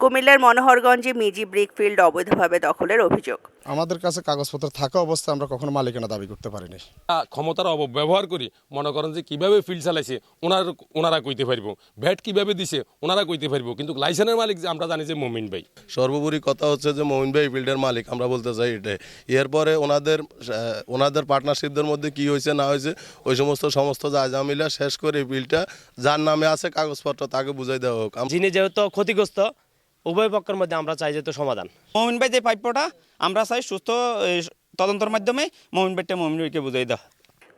কুমিল্লার মনোহরগঞ্জে Miji brick field অবৈধভাবে দখলের অভিযোগ। আমাদের কাছে কাগজপত্র থাকা অবস্থায় আমরা কখনো মালিকানা দাবি করতে পারিনি। ক্ষমতার অপব্যবহার করি মনে করেন যে কীভাবে ফিল্ড চালাইছে ওনার ওনারা কইতে পারব। ভ্যাট কীভাবে দিছে ওনারা কইতে পারব। কিন্তু লাইসেন্সের মালিক যে আমরা জানি যে মোমিন ভাই। সর্বোপরি কথা হচ্ছে যে মমিন ভাই ফিল্ডের মালিক আমরা বলতে চাই এটাই। এরপরে ওনাদের ওনাদের পার্টনারশিপদের মধ্যে কি হয়েছে না হয়েছে ওই সমস্ত সমস্ত জামিলা শেষ করে এই বিলটা যার নামে আছে কাগজপত্র তাকে বুঝাই দেওয়া হোক। আম- যিনি যেহেতু ক্ষতিগ্রস্ত উভয় পক্ষের মধ্যে আমরা চাই যেহেতু সমাধান। মমিন ভাই যে প্রাপ্যটা আমরা চাই সুস্থ তদন্তর মাধ্যমে মমিন ভাইটা মমিন ভাইকে বুঝাই দেওয়া।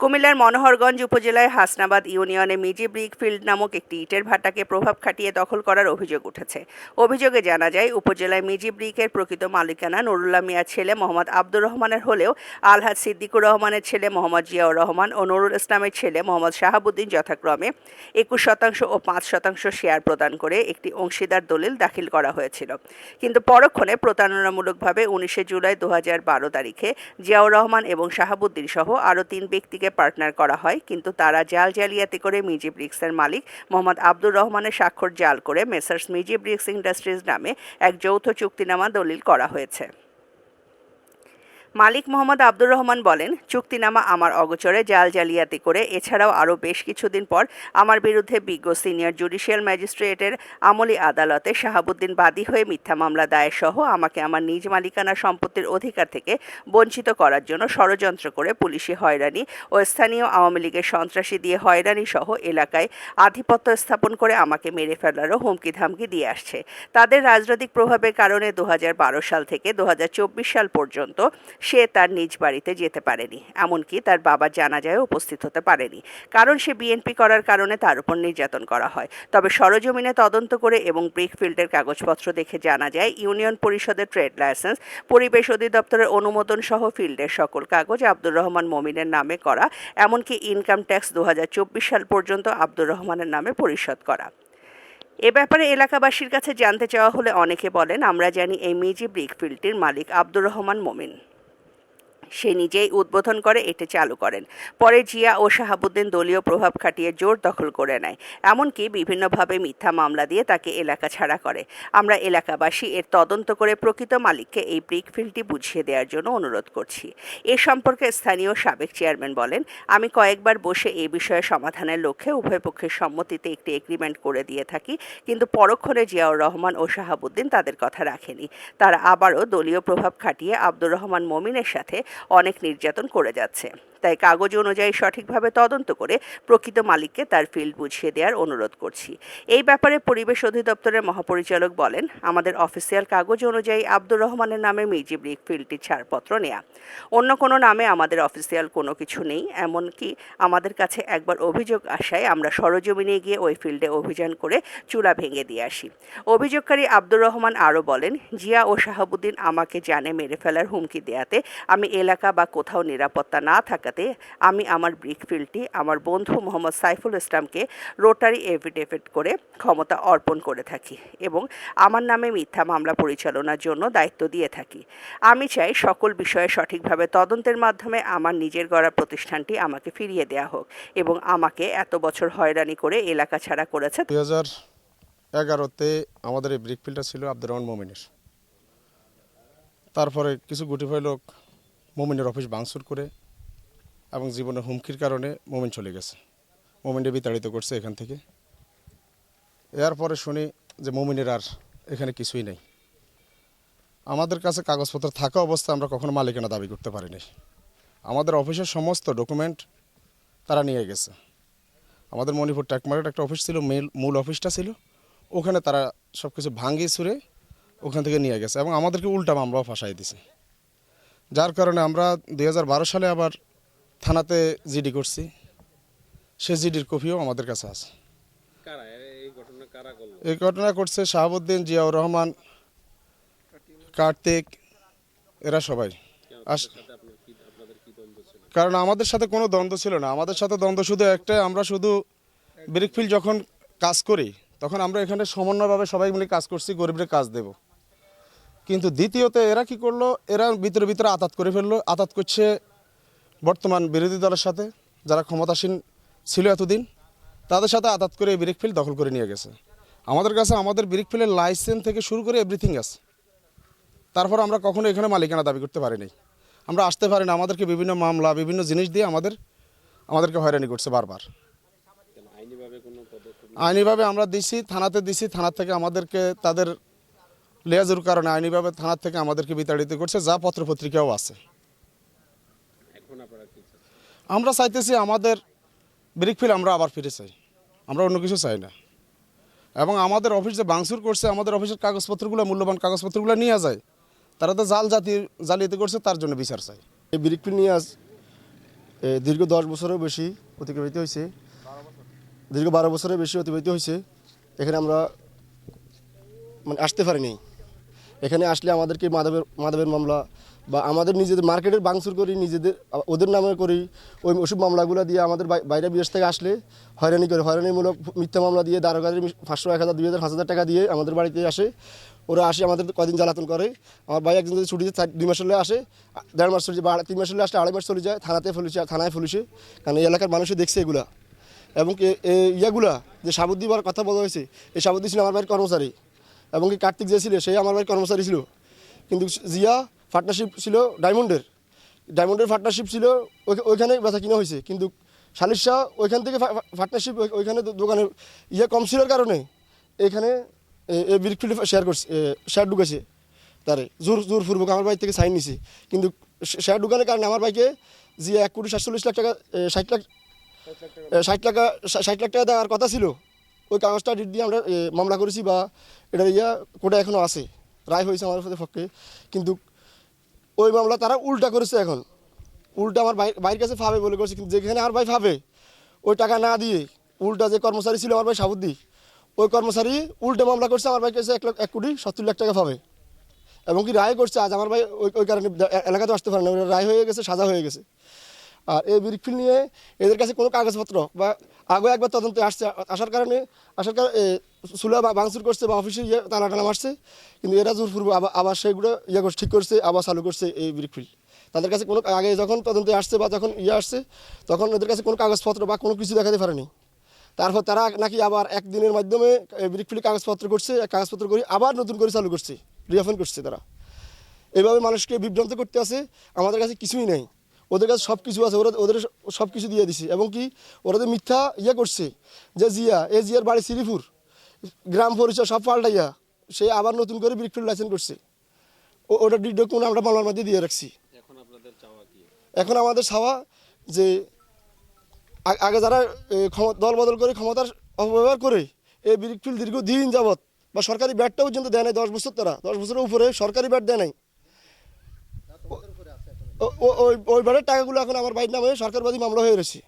কুমিল্লার মনোহরগঞ্জ উপজেলায় হাসনাবাদ ইউনিয়নে মিজি ব্রিক ফিল্ড নামক একটি ইটের ভাটাকে প্রভাব খাটিয়ে দখল করার অভিযোগ উঠেছে। অভিযোগে জানা যায়, উপজেলায় মিজি ব্রিকের প্রকৃত মালিকানা নুরুল্লাহ মিয়ার ছেলে মোহাম্মদ আব্দুর রহমানের হলেও আলহাজ সিদ্দিকুর রহমানের ছেলে মোহাম্মদ জিয়াউর রহমান ও নুরুল ইসলামের ছেলে মোহাম্মদ শাহাবুদ্দিন যথাক্রমে একুশ শতাংশ ও পাঁচ শতাংশ শেয়ার প্রদান করে একটি অংশীদার দলিল দাখিল করা হয়েছিল। কিন্তু পরক্ষণে প্রতারণামূলকভাবে উনিশে জুলাই দু তারিখে জিয়াউর রহমান এবং শাহাবুদ্দিন সহ আরও তিন ব্যক্তিকে পার্টনার করা হয়, কিন্তু তারা জাল জালিয়াতি করে মিজি ব্রিক্সের মালিক মোহাম্মদ আব্দুর রহমানের স্বাক্ষর জাল করে মেসার্স মিজি ব্রিক্স ইন্ডাস্ট্রিজ নামে এক যৌথ চুক্তিনামা দলিল করা হয়েছে। মালিক মোহাম্মদ আব্দুর রহমান বলেন, চুক্তিনামা আমার অগোচরে জাল জালিয়াতি করে, এছাড়াও আরও বেশ কিছুদিন পর আমার বিরুদ্ধে বিজ্ঞ সিনিয়র জুডিশিয়াল ম্যাজিস্ট্রেটের আমলি আদালতে শাহাবুদ্দিন বাদী হয়ে মিথ্যা মামলা দায়ের সহ আমাকে আমার নিজ মালিকানা সম্পত্তির অধিকার থেকে বঞ্চিত করার জন্য ষড়যন্ত্র করে পুলিশি হয়রানি ও স্থানীয় আওয়ামী লীগের সন্ত্রাসী দিয়ে হয়রানি সহ এলাকায় আধিপত্য স্থাপন করে আমাকে মেরে ফেলারও হুমকি ধামকি দিয়ে আসছে। তাদের রাজনৈতিক প্রভাবের কারণে দু হাজার বারো সাল থেকে দু হাজার চব্বিশ সাল পর্যন্ত সে তার নিজ বাড়িতে যেতে পারেনি, এমনকি তার বাবা জানাজায় উপস্থিত হতে পারেনি, কারণ সে বিএনপি করার কারণে তার উপর নির্যাতন করা হয়। তবে সরজমিনে তদন্ত করে এবং ব্রিকফিল্ডের কাগজপত্র দেখে জানা যায় ইউনিয়ন পরিষদের ট্রেড লাইসেন্স, পরিবেশ অধিদপ্তরের অনুমোদন সহ ফিল্ডের সকল কাগজ আব্দুর রহমান মমিনের নামে করা, এমনকি ইনকাম ট্যাক্স দু হাজার চব্বিশ সাল পর্যন্ত আব্দুর রহমানের নামে পরিশোধ করা। এ ব্যাপারে এলাকাবাসীর কাছে জানতে চাওয়া হলে অনেকে বলেন, আমরা জানি এই মিজি ব্রিকফিল্ডটির মালিক আব্দুর রহমান মমিন। সে নিজেই উদ্বোধন করে, এটি চালু করেন। পরে জিয়া ও শাহাবুদ্দিন দলীয় প্রভাব খাটিয়ে জোর দখল করে নেয়। এমনকি বিভিন্নভাবে মিথ্যা মামলা দিয়ে তাকে এলাকা ছাড়া করে। আমরা এলাকাবাসী এর তদন্ত করে প্রকৃত মালিককে এই ব্রিকফিল্ডটি বুঝিয়ে দেওয়ার জন্য অনুরোধ করছি। এ সম্পর্কে স্থানীয় সাবেক চেয়ারম্যান বলেন, আমি কয়েকবার বসে এই বিষয়ে সমাধানের লক্ষ্যে উভয় পক্ষের সম্মতিতে একটি এগ্রিমেন্ট করে দিয়ে থাকি, কিন্তু পরক্ষণে জিয়াউর রহমান ও শাহাবুদ্দিন তাদের কথা রাখেনি। তারা আবারও দলীয় প্রভাব খাটিয়ে আব্দুর রহমান মমিনের সাথে অনেক নির্যাতন করে যাচ্ছে। তাই কাগজ অনুযায়ী সঠিকভাবে তদন্ত করে প্রকৃত মালিককে তার ফিল্ড বুঝিয়ে দেওয়ার অনুরোধ করছি। এই ব্যাপারে পরিবেশ অধিদপ্তরের মহাপরিচালক বলেন, আমাদের অফিসিয়াল কাগজ অনুযায়ী আব্দুর রহমানের নামে মিজি ব্রিক ফিল্ডটির ছাড়পত্র নেয়া। অন্য কোনো নামে আমাদের অফিসিয়াল কোনো কিছু নেই, এমনকি আমাদের কাছে একবার অভিযোগ আসায় আমরা সরজমিনে গিয়ে ওই ফিল্ডে অভিযান করে চূড়া ভেঙে দিয়ে আসি। অভিযোগকারী আব্দুর রহমান আরও বলেন, জিয়া ও শাহাবুদ্দিন আমাকে জানে মেরে ফেলার হুমকি দেয়াতে আমি এলাকা বা কোথাও নিরাপত্তা না থাকাতে আমি আমার ব্রিক ফিল্ডটি আমার বন্ধু মোহাম্মদ সাইফুল ইসলামকে রোটারি এফিডেভিট করে ক্ষমতা অর্পণ করে থাকি এবং আমার নামে মিথ্যা মামলা পরিচালনার জন্য দায়িত্ব দিয়ে থাকি। আমি চাই সকল বিষয়ে সঠিকভাবে তদন্তের মাধ্যমে আমার নিজের গড়া প্রতিষ্ঠানটি আমাকে ফিরিয়ে দেওয়া হোক এবং আমাকে এত বছর হয়রানি করে এলাকা ছাড়া করেছে। দুই হাজার এগারোতে আমাদের এই ব্রিকফিল্ডটা ছিল আব্দুর রহমান মমিনের। তারপরে কিছু গুটিফাই লোক মমিনের অফিস ভাঙচুর করে এবং জীবনের হুমকির কারণে মমিন চলে গেছে। মমিনকে বিতাড়িত করছে এখান থেকে। এরপরে শুনি যে মমিনের আর এখানে কিছুই নেই। আমাদের কাছে কাগজপত্র থাকা অবস্থায় আমরা কখনো মালিকানা দাবি করতে পারিনি। আমাদের অফিসের সমস্ত ডকুমেন্ট তারা নিয়ে গেছে। আমাদের মণিপুর ট্যাক মার্কেট একটা অফিস ছিল মেল মূল অফিসটা ছিল। ওখানে তারা সব কিছু ভাঙিয়ে ছুঁড়ে ওখান থেকে নিয়ে গেছে এবং আমাদেরকে উল্টা মামলাও ফাঁসাই দিছে। যার কারণে আমরা দু হাজার বারো সালে আবার থানাতে জিডি করছি। সে জিডির কপিও আমাদের কাছে আছে। এই ঘটনা করছে শাহাবুদ্দিন জিয়াউর রহমান কার্তিক এরা সবাই। কারণ আমাদের সাথে কোনো দ্বন্দ্ব ছিল না। আমাদের সাথে দ্বন্দ্ব শুধু একটাই আমরা শুধু ব্রিকফিল্ড যখন কাজ করি তখন আমরা এখানে সমন্বয়ভাবে সবাই মিলে কাজ করছি গরিবের কাজ দেব। কিন্তু দ্বিতীয়তে এরা কি করল? এরা ভিতরে ভিতরে আতাত করে ফেলল। আতাত করছে বর্তমান বিরোধী দলের সাথে যারা ক্ষমতাসীন ছিল এতদিন, তাদের সাথে আতাত করে এই ব্রিকফিল্ড দখল করে নিয়ে গেছে। আমাদের কাছে আমাদের ব্রিক ফিলের লাইসেন্স থেকে শুরু করে এভরিথিং আছে। তারপর আমরা কখনো এখানে মালিকানা দাবি করতে পারি নাই আমরা আসতে পারি না আমাদেরকে বিভিন্ন মামলা, বিভিন্ন জিনিস দিয়ে আমাদের, আমাদেরকে হয়রানি করছে বারবার। আইনিভাবে আমরা দিছি, থানাতে দিছি, থানা থেকে আমাদেরকে তাদের লেয়াজুর কারণে আইনিভাবে থানার থেকে আমাদেরকে বিতাড়িত করছে, যা পত্রপত্রিকাও আছে। আমরা চাইতেছি আমাদের ব্রিক ফিল আমরা আবার ফিরে চাই। আমরা অন্য কিছু চাই না। এবং আমাদের অফিস যে বাংসুর করছে, আমাদের অফিসের কাগজপত্রগুলো, মূল্যবান কাগজপত্রগুলো নিয়ে যায়, তারা তো জাল জাতি, জালিয়াতি করছে, তার জন্য বিচার চাই। এই ব্রিকফিল নিয়ে আজ দীর্ঘ দশ বছরেরও বেশি অতিবাহিত হয়েছে। দীর্ঘ বারো বছরের বেশি অতিবাহিত হয়েছে। এখানে আমরা মানে আসতে পারিনি। এখানে আসলে আমাদেরকে মাদকের মাদকের মামলা বা আমাদের নিজেদের মার্কেটের বাংসুর করি, নিজেদের, ওদের নামে করি, ওই ওসব মামলাগুলো দিয়ে আমাদের বাইরে বিদেশ থেকে আসলে হয়রানি করে। হয়রানিমূলক মিথ্যা মামলা দিয়ে দারোগাদের পাঁচশো, এক হাজার, দুই হাজার, পাঁচ হাজার টাকা দিয়ে আমাদের বাড়িতে আসে। ওরা আসে আমাদের কদিন জ্বালাতন করে। আমার ভাই একজন যদি ছুটিতে দুই মাস হলে আসে, দেড় মাস চলে যায় তিন মাস হলে আসলে আড়াই মাস চলে যায়, থানাতে ফেলেছে থানায় ফেলেছে কারণ এই এলাকার মানুষই দেখছে এগুলা। এবং ইয়াগুলা, যে সাবুদ্দি বলার কথা বলা হয়েছে, এই সাবুদ্দি ছিল আমার বাড়ির কর্মচারী। এবং কি কার্তিক যে ছিল সেই আমার বাড়ির কর্মচারী ছিল। কিন্তু জিয়া পার্টনারশিপ ছিল ডায়মন্ডের ডায়মন্ডের পার্টনারশিপ ছিল ওইখা- ওইখানে বেচা কিনা হয়েছে। কিন্তু সালিশ শাহ ওইখান থেকে পার্টনারশিপ ওইখানে দোকানে ইয়ে কম ছিল কারণে এখানে বিরফিল্ড শেয়ার করছে শেয়ার ঢুকেছে তারে। জোর জোর পূর্বক আমার বাইক থেকে সাইন নিছে। কিন্তু শেয়ার ঢুকানোর কারণে আমার বাইকে যে এক কোটি সাতচল্লিশ লাখ টাকা ষাট লাখ ষাট টাকা ষাট লাখ টাকা দেওয়ার কথা ছিল, ওই কাগজটা ডিট দিয়ে আমরা মামলা করেছি বা এটা ইয়া কোটা এখনও আছে। রায় হয়েছে আমার পক্ষে। কিন্তু ওই মামলা তারা উল্টা করেছে এখন। উল্টা আমার ভাই ভাইয়ের কাছে ফাবে বলে করছে, কিন্তু যেখানে আমার ভাই ফাবে, ওই টাকা না দিয়ে উল্টা যে কর্মচারী ছিল আমার ভাই সাবুদ্দি, ওই কর্মচারী উল্টা মামলা করছে, আমার ভাই কাছে এক লাখ এক কোটি সত্তর লাখ টাকা পাবে এবং কি রায় করছে, আজ আমার ভাই ওই ওই কারণে এলাকাতে আসতে পারে না রায় হয়ে গেছে, সাজা হয়ে গেছে। আর এই বিরিকফিল নিয়ে এদের কাছে কোনো কাগজপত্র বা আগে একবার তদন্তে আসছে। আসার কারণে আসার কারণে সুলা বা বাংসুর করছে বা অফিসে ইয়ে টানা টানা মারছে। কিন্তু এরা জোর পূর্ব আবার সেগুলো ইয়ে ঠিক করছে, আবার চালু করছে এই বিরিকফিল তাদের কাছে কোনো, আগে যখন তদন্তে আসছে বা যখন ইয়ে আসছে, তখন ওদের কাছে কোনো কাগজপত্র বা কোনো কিছু দেখাতে পারেনি। তারপর তারা নাকি আবার একদিনের মাধ্যমে বিরিকফিলি কাগজপত্র করছে, কাগজপত্র করে আবার নতুন করে চালু করছে রিওপেন করছে তারা। এভাবে মানুষকে বিভ্রান্ত করতে আছে, আমাদের কাছে কিছুই নেই। ওদের কাছে সব কিছু আছে ওরা ওদের সব কিছু দিয়ে দিছে। এবং কি ওরা যে মিথ্যা ইয়ে করছে যে জিয়া এ জিয়ার বাড়ি শ্রীপুর। গ্রাম পরিচয় সব পাল্টাইয়া সে আবার নতুন করে ব্রিকফিল্ড লাইসেন্স করছে। ওটা ডি ডকুমেন্ট আমরা মামলার মধ্যে দিয়ে রাখছি। এখন আমাদের চাওয়া যে আগে যারা দল বদল করে ক্ষমতার অপব্যবহার করে এই ব্রিকফিল্ড দীর্ঘ দিন যাবৎ বা সরকারি ব্যাটটা পর্যন্ত দেয় নাই দশ বছর তারা। দশ বছরের উপরে সরকারি ব্যাট দেয় নাই। ওই ওই ব্যাটের টাকাগুলো এখন আমার বাইর নামে সরকারবাদী মামলা হয়ে রয়েছে।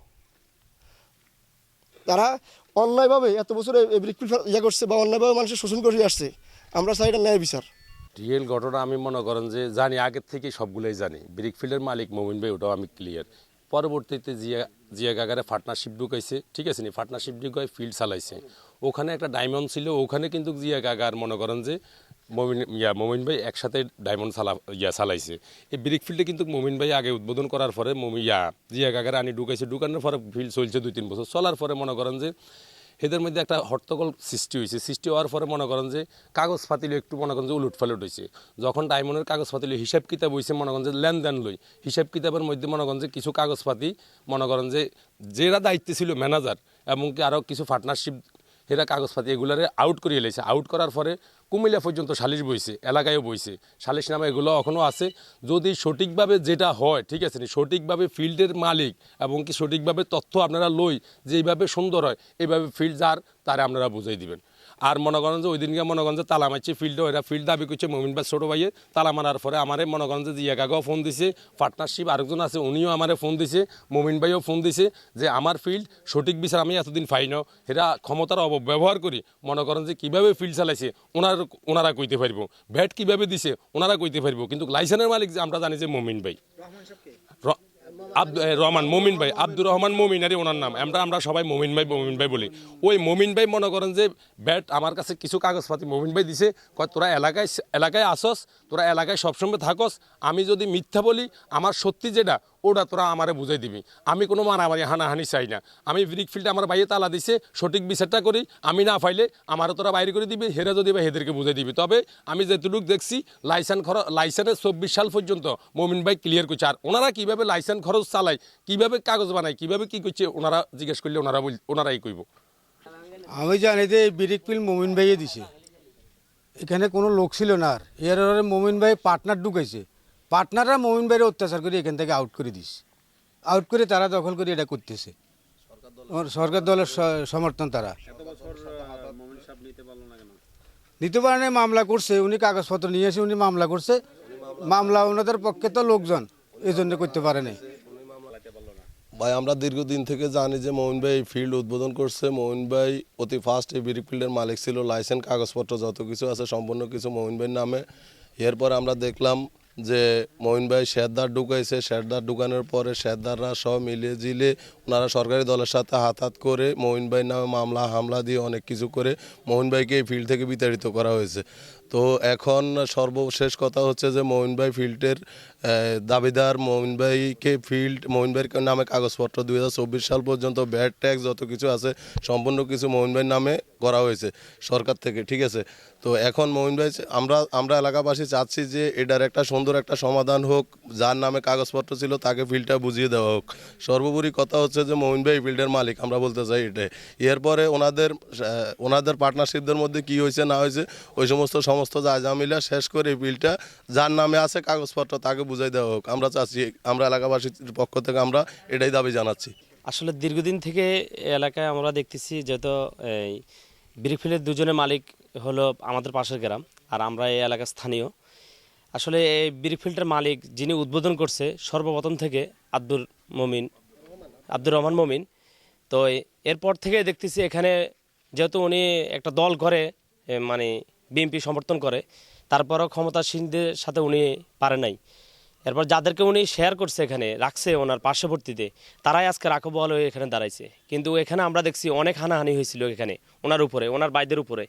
তারা অন্যায়ভাবে এত বছরে ব্রিকফিল্ড ইয়ে করছে বা অন্যায়ভাবে মানুষের শোষণ করে আসছে, আমরা চাই এটা ন্যায় বিচার। রিয়েল ঘটনা আমি মনে করেন যে জানি, আগের থেকে সবগুলোই জানি। ব্রিকফিল্ডের মালিক মোমিন ভাই, ওটাও আমি ক্লিয়ার পরবর্তীতে জিয়া জিয়া কাকারে পার্টনারশিপ ঢুকাইছে, ঠিক আছে নি? পার্টনারশিপ ঢুকাই ফিল্ড চালাইছে। ওখানে একটা ডায়মন্ড ছিল, ওখানে কিন্তু জিয়া কাকার মনে করেন যে মমিন, ইয়া, মোমিন ভাই একসাথে ডায়মন্ড চালা ইয়া চালাইছে এই ব্রিক ফিল্ডে কিন্তু মোমিন ভাই আগে উদ্বোধন করার পরে মমি, ইয়া, জিয়া কাকার আনি ঢুকাইছে। ঢুকানোর পরে ফিল্ড চলছে দুই, তিন বছর। চলার পরে মনে করেন যে এদের মধ্যে একটা হট্টগোল সৃষ্টি হয়েছে। সৃষ্টি হওয়ার পরে মনে করেন যে কাগজ পাতিলে একটু মনে করেন যে উলুট ফালুট হয়েছে যখন ডায়মন্ডের কাগজ পাতিলে, হিসাব কিতাব হয়েছে মনে করেন যে লেনদেন লই। হিসাব কিতাবের মধ্যে মনে করেন যে কিছু কাগজপাতি মনে করেন যে, যেরা দায়িত্বে ছিল ম্যানেজার এমনকি আরও কিছু পার্টনারশিপ এরা কাগজপাতি এগুলারে আউট করিয়ে লেছে। আউট করার পরে কুমিল্লা পর্যন্ত সালিশ বইছে, এলাকায়ও বইছে। সালিশ নামে এগুলো এখনও আছে। যদি সঠিকভাবে যেটা হয়, ঠিক আছে সঠিকভাবে ফিল্ডের মালিক এবং কি সঠিকভাবে তথ্য আপনারা লই যে এইভাবে সুন্দর হয়, এইভাবে ফিল্ড যার, তারা আপনারা বুঝাই দিবেন। আর মনে যে ওই দিনকে মনে যে তালা মারছে ফিল্ডে ওরা ফিল্ড দাবি করছে মমিন ভাই ছোটো ভাইয়ে তালা মারার পরে আমারে মনে করেন যে জিয়া ফোন দিছে পার্টনারশিপ আরেকজন আছে উনিও আমারে ফোন দিছে মমিন ভাইও ফোন দিছে যে আমার ফিল্ড সঠিক বিচার আমি এতদিন পাই না। এরা ক্ষমতার অপব্যবহার করি মনে করেন যে কীভাবে ফিল্ড চালাইছে ওনার ওনারা কইতে পারব। ভ্যাট কীভাবে দিছে ওনারা কইতে পারব। কিন্তু লাইসেন্সের মালিক যে আমরা জানি যে মমিন ভাই। রহমান, মমিন ভাই, আব্দুর রহমান মমিন ওনার নাম। আমরা আমরা সবাই মমিন ভাই মমিন ভাই বলি। ওই মমিন ভাই মনে করেন যে, ব্যাট আমার কাছে কিছু কাগজপাতি। মমিন ভাই দিছে, কয়, তোরা এলাকায় এলাকায় আসস, তোরা এলাকায় সবসময় থাকস। আমি যদি মিথ্যা বলি, আমার সত্যি যেটা ওটা তোরা আমারে বুঝাই দিবি। আমি কোনো মারামারি, হানাহানি চাই না। আমি ব্রিক ফিল্ডে আমার বাইরে তালা দিছে, সঠিক বিচারটা করি। আমি না পাইলে আমারও তোরা বাইরে করে দিবি, হেরা যদি বা হেদেরকে বুঝাই দিবি। তবে আমি যেটুকু দেখছি, লাইসেন্স খরচ লাইসেন্সের চব্বিশ সাল পর্যন্ত মমিন ভাই ক্লিয়ার করছে। আর ওনারা কীভাবে লাইসেন্স খরচ চালায়, কীভাবে কাগজ বানায়, কীভাবে কী করছে, ওনারা জিজ্ঞেস করলে ওনারা ওনারাই কইব। আমি জানি যে বিরিক পিল মোমিন ভাইয়ে দিছে। এখানে কোনো লোক ছিল না আর। এর মোমিন ভাই পার্টনার ঢুকাইছে। পার্টনাররা মোমিন ভাইয়ের অত্যাচার করে এখান থেকে আউট করে দিস। আউট করে তারা দখল করে এটা করতেছে। সরকার দলের সমর্থন তারা। নিতে পারে মামলা করছে, উনি কাগজপত্র নিয়ে এসে উনি মামলা করছে। মামলা ওনাদের পক্ষে তো লোকজন এই জন্য করতে পারে নাই। ভাই, আমরা দীর্ঘদিন থেকে জানি যে মোমিন ভাই এই ফিল্ড উদ্বোধন করছে। মোমিন ভাই অতি ফার্স্ট এই বিরিক ফিল্ডের মালিক ছিল। লাইসেন্স কাগজপত্র যত কিছু আছে, সম্পূর্ণ কিছু মোমিন ভাইয়ের নামে। এরপর আমরা দেখলাম যে মহিন ভাই শেরদার ঢুকাইছে, শেরদার ঢুকানোর পরে শেরদাররা সব মিলে জিলে ওনারা সরকারি দলের সাথে হাত হাত করে মহিন ভাই নামে মামলা, হামলা দিয়ে অনেক কিছু করে মহিন ভাইকে এই ফিল্ড থেকে বিতাড়িত করা হয়েছে। তো এখন সর্বশেষ কথা হচ্ছে যে মহিন ভাই ফিল্ডের দাবিদার মোমিন ভাইকে ফিল্ড মোমিন ভাইয়ের নামে কাগজপত্র দু হাজার চব্বিশ সাল পর্যন্ত ব্যাড ট্যাক্স যত কিছু আছে, সম্পূর্ণ কিছু মোমিন ভাইয়ের নামে করা হয়েছে সরকার থেকে, ঠিক আছে? তো এখন মোমিন ভাই, আমরা আমরা এলাকাবাসী চাচ্ছি যে এটার একটা সুন্দর একটা সমাধান হোক, যার নামে কাগজপত্র ছিল তাকে ফিল্ডটা বুঝিয়ে দেওয়া হোক। সর্বোপরি কথা হচ্ছে যে মোমিন ভাই ফিল্ডের মালিক, আমরা বলতে চাই এটাই। এরপরে ওনাদের ওনাদের পার্টনারশিপদের মধ্যে কি হয়েছে, না হয়েছে, ওই সমস্ত সমস্ত জায়জামিলা শেষ করে এই বিলটা যার নামে আছে কাগজপত্র, তাকে বুঝাই দেওয়া হোক, আমরা চাচ্ছি, আমরা এলাকাবাসীর পক্ষ থেকে আমরা এটাই দাবি জানাচ্ছি। আসলে দীর্ঘদিন থেকে এলাকায় আমরা দেখতেছি যেহেতু, এই ব্রিকফিলের দুজনের মালিক হলো আমাদের পাশের গ্রাম, আর আমরা এই এলাকার স্থানীয়। আসলে এই ব্রিকফিল্ডের মালিক যিনি উদ্বোধন করছে সর্বপ্রথম থেকে আব্দুল মমিন, আব্দুর রহমান মমিন। তো এরপর থেকে দেখতেছি এখানে যেহেতু উনি একটা দল করে মানে বিএনপি সমর্থন করে, তারপরও ক্ষমতাসীনদের সাথে উনি পারে নাই। এরপর যাদেরকে উনি শেয়ার করছে এখানে, রাখছে ওনার পার্শ্ববর্তীতে, তারাই আজকে রাখবল হয়ে এখানে দাঁড়াইছে। কিন্তু এখানে আমরা দেখছি অনেক হানাহানি হয়েছিল এখানে, ওনার উপরে, ওনার বাইদের উপরে।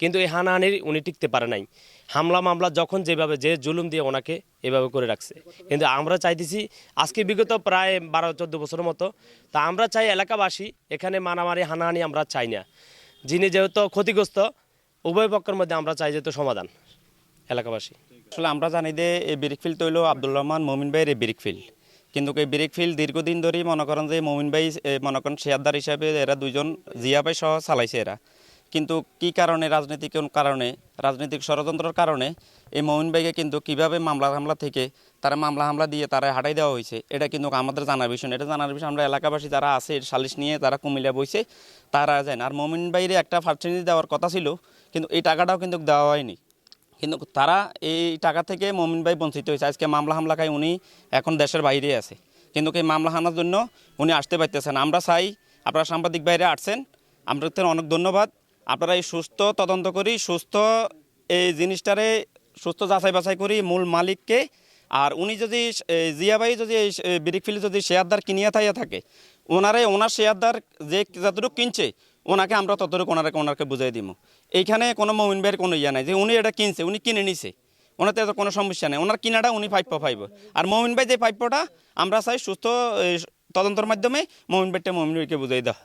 কিন্তু এই হানাহানির উনি টিকতে পারে নাই। হামলা মামলা যখন যেভাবে, যে জুলুম দিয়ে ওনাকে এভাবে করে রাখছে। কিন্তু আমরা চাইতেছি, আজকে বিগত প্রায় বারো, চোদ্দ বছরের মতো, তা আমরা চাই এলাকাবাসী এখানে মারামারি, হানাহানি আমরা চাই না। যিনি যেহেতু ক্ষতিগ্রস্ত, উভয় পক্ষের মধ্যে আমরা চাই যেহেতু সমাধান, এলাকাবাসী। আসলে আমরা জানি যে এই ব্রিক ফিল্ড তৈল আব্দুল রহমান, মমিন ভাইয়ের ব্রিক ফিল্ড কিন্তু এই ব্রিক ফিল্ড দীর্ঘদিন ধরেই মনে করেন যে মমিন ভাই মনে করেন শেয়ারদার হিসাবে এরা দুজন জিয়া ভাই সহ চালাইছে এরা। কিন্তু কি কারণে রাজনৈতিক কারণে, রাজনৈতিক ষড়যন্ত্রের কারণে এই মমিন ভাইকে কিন্তু কীভাবে মামলা হামলা থেকে তারা মামলা হামলা দিয়ে তারা হাঁটাই দেওয়া হয়েছে, এটা কিন্তু আমাদের জানার বিষয় এটা জানার বিষয় আমরা এলাকাবাসী যারা আছে সালিশ নিয়ে তারা কুমিল্লা বইছে, তারা জানেন। আর মমিন ভাইয়ের একটা ফার্টিনিটি দেওয়ার কথা ছিল, কিন্তু এই টাকাটাও কিন্তু দেওয়া হয়নি। কিন্তু তারা এই টাকা থেকে মমিন ভাই বঞ্চিত হয়েছে। আজকে মামলা হামলা খাই উনি এখন দেশের বাইরে আছে। কিন্তু এই মামলা হানার জন্য উনি আসতে পারতেছেন। আমরা চাই আপনারা সাংবাদিক বাইরে আসছেন। আপনাদের অনেক ধন্যবাদ। আপনারা এই সুস্থ তদন্ত করি, সুস্থ এই জিনিসটারে সুস্থ যাচাই বাছাই করি মূল মালিককে। আর উনি যদি জিয়াবাই যদি এই ব্রিকফিল্ড যদি শেয়ারদার কিনিয়া থাইয়া থাকে ওনারে ওনার শেয়ারদার যে যতটুকু কিনছে ওনাকে আমরা ততটুকু ওনারকে ওনাকে বুঝাই দিব এইখানে কোনো মমিন ভাইয়ের কোনো ইয়া নাই যে উনি এটা কিনছে, উনি কিনে নিছে। ওনাতে তো কোনো সমস্যা নেই। ওনার কিনাটা উনি প্রাপ্য পাইব। আর মমিন ভাই যে প্রাপ্যটা আমরা চাই সুস্থ তদন্তর মাধ্যমে মমিন ভাইটা মমিন ভাইকে বুঝাই দেওয়া